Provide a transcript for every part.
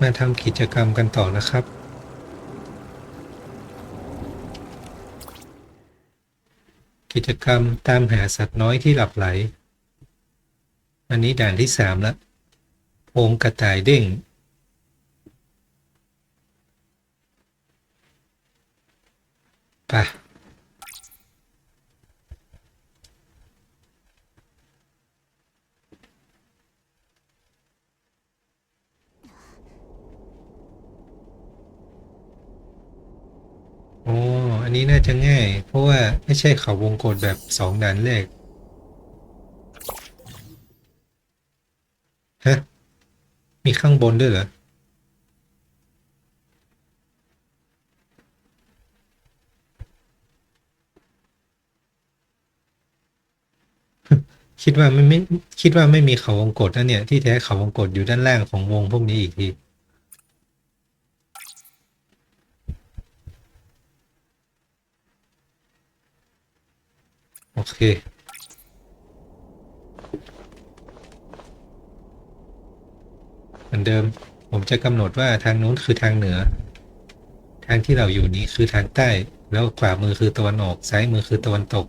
มาทำกิจกรรมกันต่อนะครับ กิจกรรมตามหาสัตว์น้อยที่หลับไหล อันนี้ด่านที่สามล้วโพงกระต่ายเด้งไป โอ้อันนี้น่าจะง่าย เพราะว่าไม่ใช่เขาวงกตแบบสองด่านแรกฮะมีข้างบนด้วยเหรอคิดว่าไม่ไม่คิดว่าไม่มีเขาวงกตนะเนี่ยที่แท้เขาวงกตอยู่ด้านล่างของวงพวกนี้อีกที โอเค เหมือนเดิม ผมจะกำหนดว่าทางนู้นคือทางเหนือ ทางที่เราอยู่นี้คือทางใต้ แล้วขวามือคือตะวันออก ซ้ายมือคือตะวันตก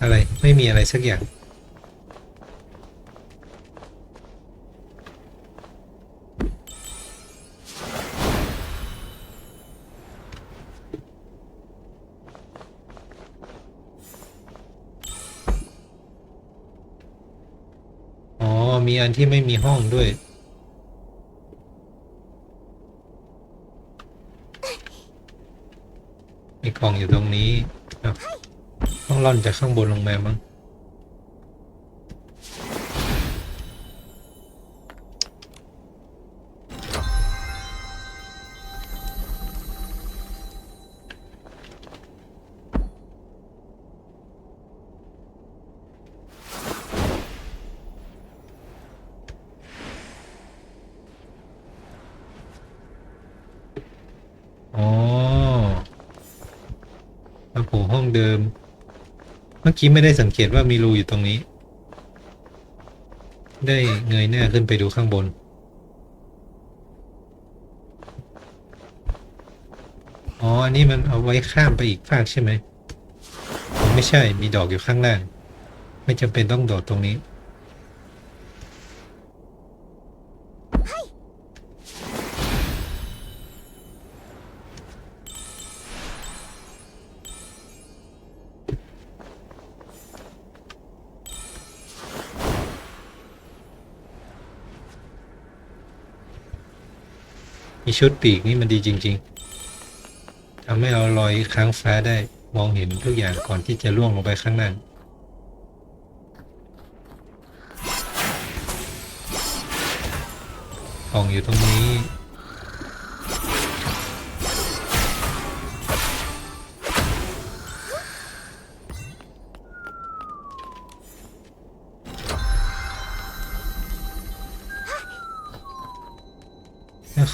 อะไรไม่มีอะไรสักอย่าง อ๋อ มีอันที่ไม่มีห้องด้วยมีกล่องอยู่ตรงนี้อ้าว ต้องล่อนจากข้างบนลงมามั้งอ๋อแล้วโผล่ห้องเดิม มื่อกี้ไม่ได้สังเกตว่ามีรูอยู่ตรงนี้ ได้เงยหน้าขึ้นไปดูข้างบน อ๋อ อันนี้มันเอาไว้ข้ามไปอีกฟากใช่ไหม ไม่ใช่ มีดอกอยู่ข้างล่าง ไม่จำเป็นต้องโดดตรงนี้ ชุดปีกนี่มันดีจริง ๆทำให้เราลอยค้างฟ้าได้มองเห็นทุกอย่างก่อนที่จะล่วงลงไปข้างล่างกล่องอยู่ตรงนี้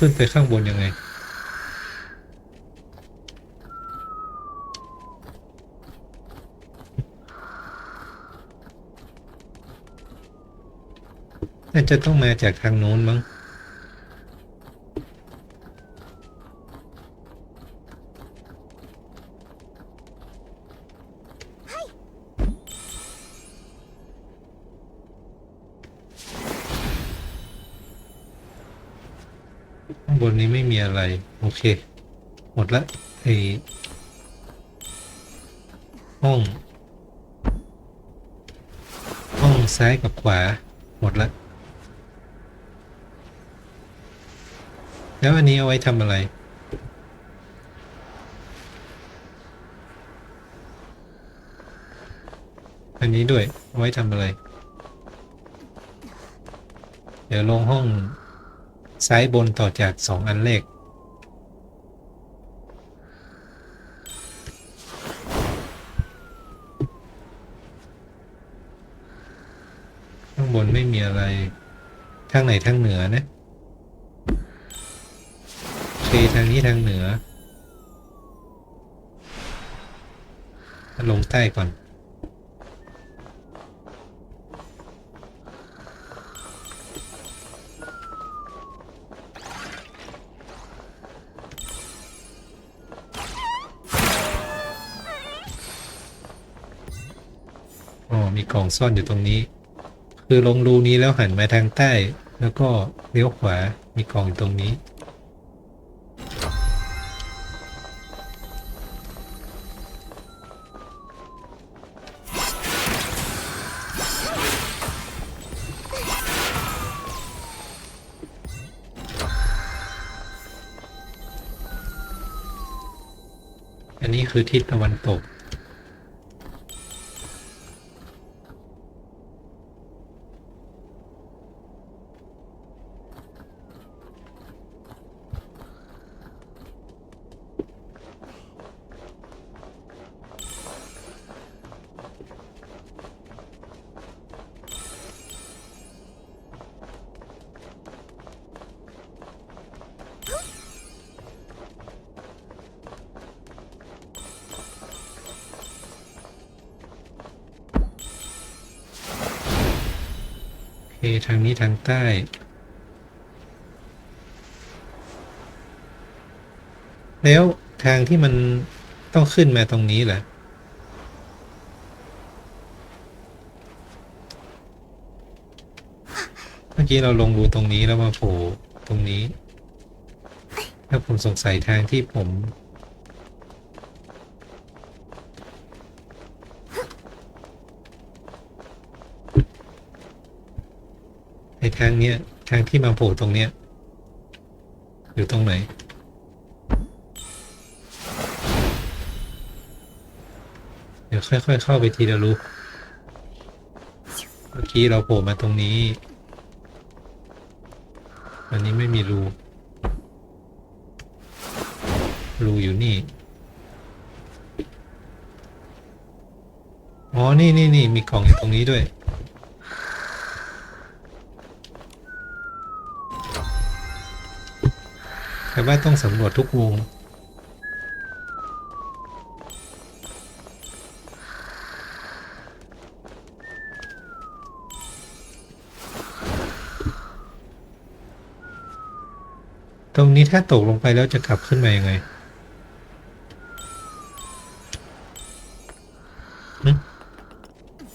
ขึ้นไปข้างบนยังไง น่าจะต้องมาจากทางโน้นมั้ง ข้างบนนี้ไม่มีอะไร โอ เค หมดละไอห้อง ห้องซ้ายกับขวา หมดละ แล้วอันนี้เอาไว้ทำอะไรอันนี้ด้วยเอาไว้ทำอะไร เดี๋ยวลงห้องซ้ายบนต่อจากสองอันแรก ข้างบน ไม่มีอะไรทางไหนทางเหนือนะโอเคทางนี้ทางเหนือลงใต้ก่อน อ๋อ มีกล่องซ่อนอยู่ตรงนี้ คือลงรูนี้แล้วหันมาทางใต้ แล้วก็เลี้ยวขวา มีกล่องอยู่ตรงนี้ อันนี้คือทิศตะวันตก เคทางนี้ทางใต้ แล้วทางที่มันต้องขึ้นมาตรงนี้เหรอเมื่อกี้เราลงรูตรงนี้แล้วมาโผล่ตรงนี้ ถ้าผมสงสัยทางที่ผม ไอ้ทางเนี้ยทางที่มาโผล่ตรงเนี้ยอยู่ตรงไหน เดี๋ยวค่อยๆเข้าไปทีละรูเมื่อกี้เราโผล่มาตรงนี้ อันนี้ไม่มีรู รูอยู่นี่ อ๋อ นี่นี่นี่มีกล่องอยู่ตรงนี้ด้วย แต่ว่าต้องสำรวจทุกวงตรงนี้ถ้าตกลงไปแล้วจะกลับขึ้นมายังไง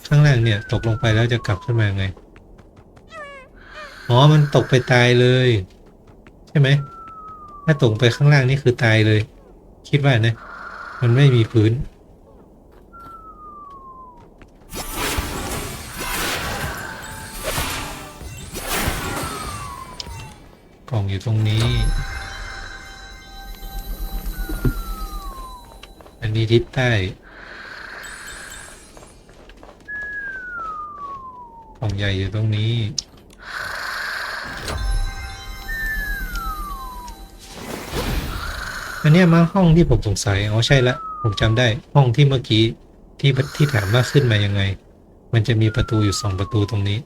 ข้างล่างเนี่ย ตกลงไปแล้วจะกลับขึ้นมายังไง อ๋อ มันตกไปตายเลย ใช่ไหม ถ้าตกไปข้างล่างนี่คือตายเลย คิดว่านะ มันไม่มีพื้น กล่องอยู่ตรงนี้ อันนี้ทิศใต้กล่องใหญ่อยู่ตรงนี้ อันเนี้ยมาห้องที่ผมสงสัยอ๋อใช่ละ ผมจำได้ห้องที่เมื่อกี้ที่ที่ถามว่าขึ้นมายังไง มันจะมีประตูอยู่สองประตูตรงนี้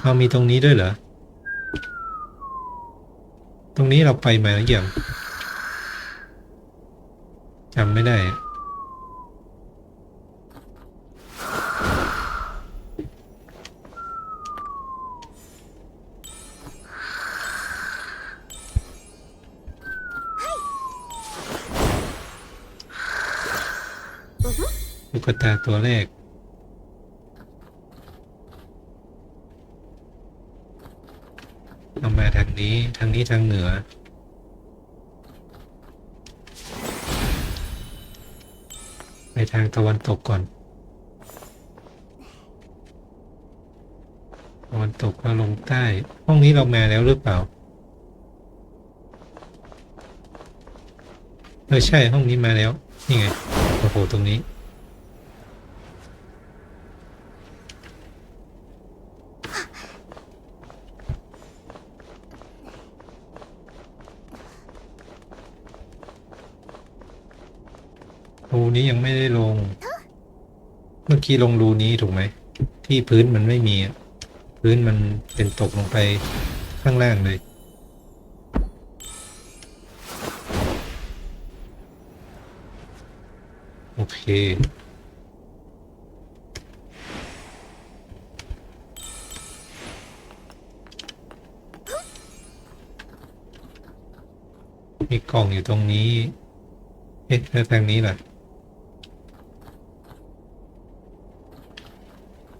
เอามีตรงนี้ด้วยเหรอ ตรงนี้เราไปมาหรือยังจำไม่ได้ ลูกตาตัวแรก เอามาทางนี้ ทางนี้ทางเหนือ ไปทางตะวันตกก่อน ตะวันตกก็ลงใต้ ห้องนี้เรามาแล้วหรือเปล่า เออใช่ห้องนี้มาแล้ว นี่ไง โอ้โห ตรงนี้ รูนี้ยังไม่ได้ลง เมื่อกี้ลงรูนี้ถูกไหม ที่ที่พื้นมันไม่มีอะพื้นมันเป็นตกลงไปข้างล่างเลยโอเคมีกล่องอยู่ตรงนี้ เอ๊ะแล้วทางนี้ล่ะ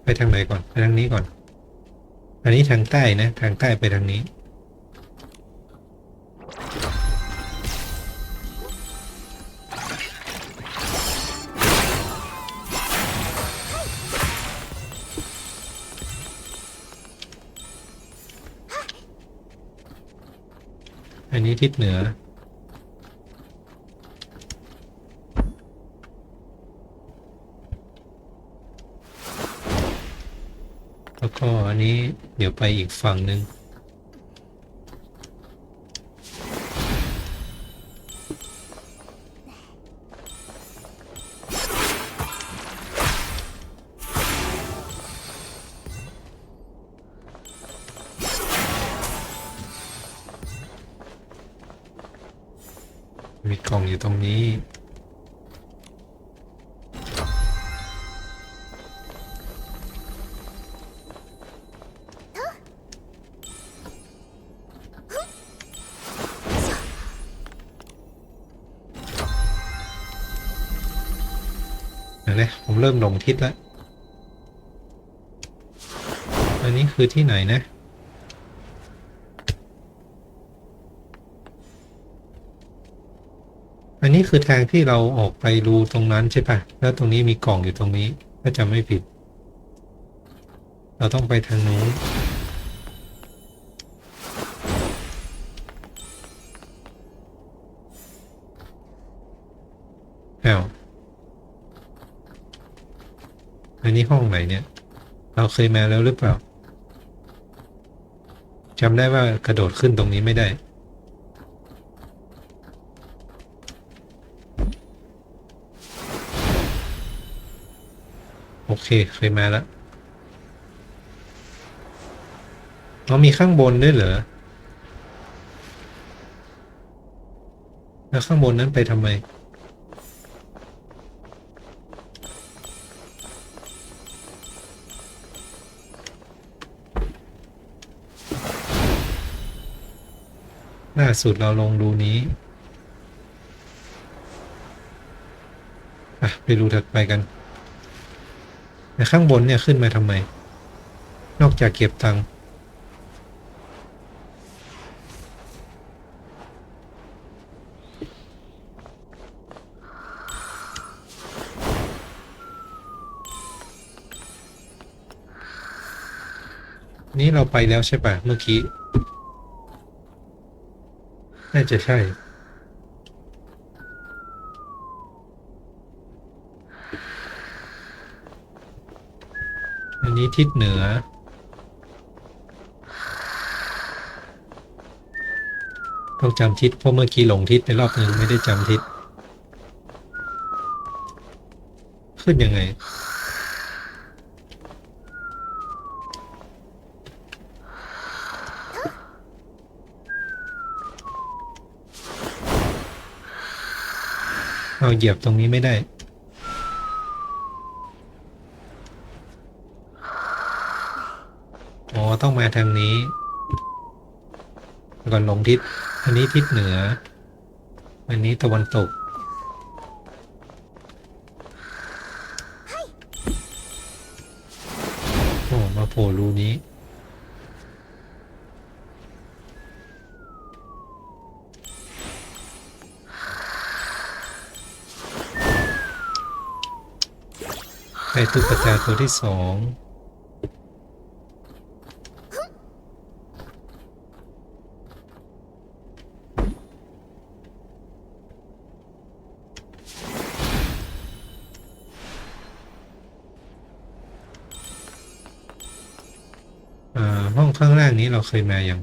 ไป ทางไหนก่อนไปทางนี้ก่อน อันนี้ทางใต้นะ ทางใต้ไปทางนี้ อันนี้ทิศเหนือ แล้วก็อันนี้เดี๋ยวไปอีกฝั่งหนึ่ง ดี๋ยวนะผมเริ่มหลงทิศแล้ว อันนี้คือที่ไหนนะ อันนี้คือทางที่เราออกไปรูตรงนั้นใช่ปะแล้วตรงนี้มีกล่องอยู่ตรงนี้ ถ้าจำไม่ผิด เราต้องไปทางนู้นอ้าว อันนี้ห้องไหนเนี่ย เราเคยมาแล้วหรือเปล่าจำได้ว่ากระโดดขึ้นตรงนี้ไม่ได้ โอเคเคยมาแล้วเรามีข้างบนด้วยเหรอ แล้วข้างบนนั้นไปทำไม ล่าสุดเราลงดูนี้อะไปดูถัดไปกันแต่ข้างบนเนี่ยขึ้นมาทำไม นอกจากเก็บตังค์นี่เราไปแล้วใช่ปะเมื่อกี้ น่าจะใช่ อันนี้ทิศเหนือ ต้องจำทิศเพราะเมื่อกี้หลงทิศไปรอบหนึ่งไม่ได้จำทิศ ขึ้นยังไง เอาเหยียบตรงนี้ไม่ได้อ๋อต้องมาทางนี้ ก่อนลงทิศ อันนี้ทิศเหนือ อันนี้ตะวันตก ได้ตุ๊กตาตัวที่สองอ่าห้องข้างล่างนี้เราเคยมาอย่าง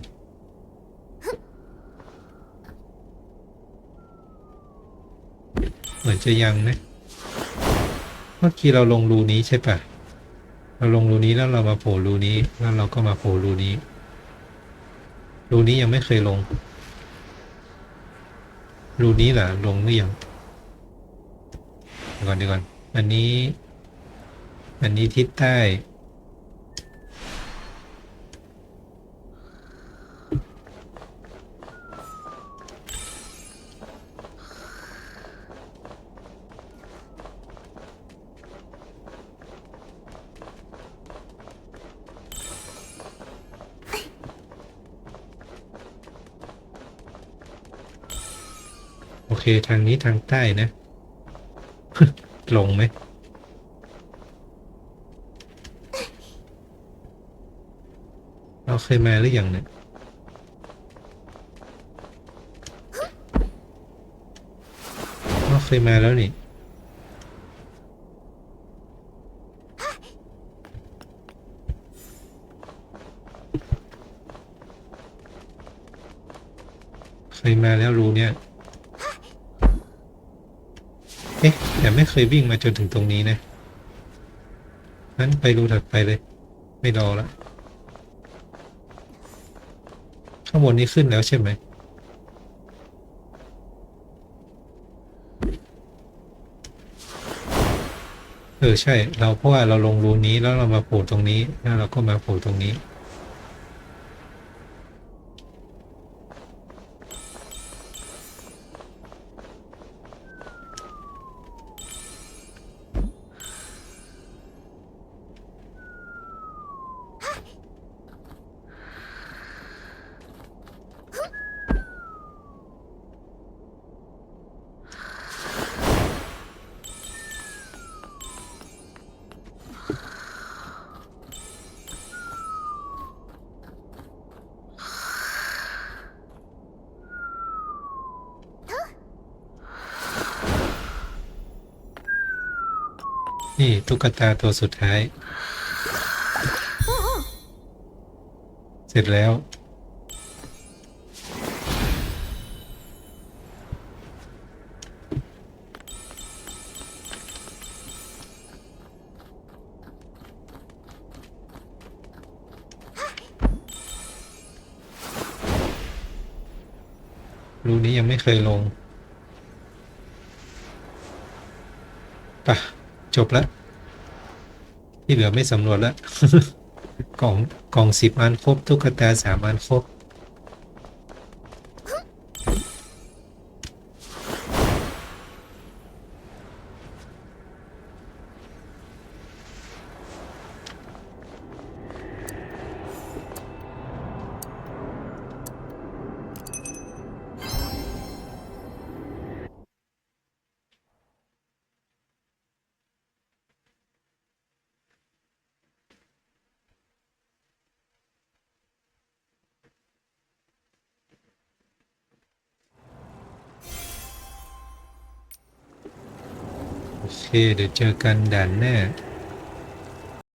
เหมือนจะยังนะ เมื่อกี้เราลงรูนี้ใช่ปะเราลงรูนี้แล้วเรามาโผล่รูนี้ แล้วเราก็มาโผล่รูนี้ รูนี้ยังไม่เคยลง รูนี้แหละลงหรือยังเดี๋ยวก่อนเดี๋ยวก่อน อันนี้ อันนี้ทิศใต้ โอเคทางนี้ทางใต้นะ ลงไหม เราเคยมาหรือยังเนี่ยเราเคยมาแล้วนี่เคยมาแล้วรูเนี่ย เอ๊ะแต่ไม่เคยวิ่งมาจนถึงตรงนี้นะงั้นไปรูถัดไปเลย ไม่รอละข้างบนนี้ขึ้นแล้วใช่ไหมเออใช่ เราเพราะว่าเราลงรูนี้แล้วเรามาโผล่ตรงนี้ แล้วเราก็มาโผล่ตรงนี้ นี่ตุ๊กตาตัวสุดท้าย เสร็จแล้ว รูนี้ยังไม่เคยลงปะ จบแล้ว ที่เหลือไม่สำรวจแล้ว กล่องกล่องสิบอันครบตุ๊กตาสามอันครบ เค เดี๋ยวเจอกันด่านหน้า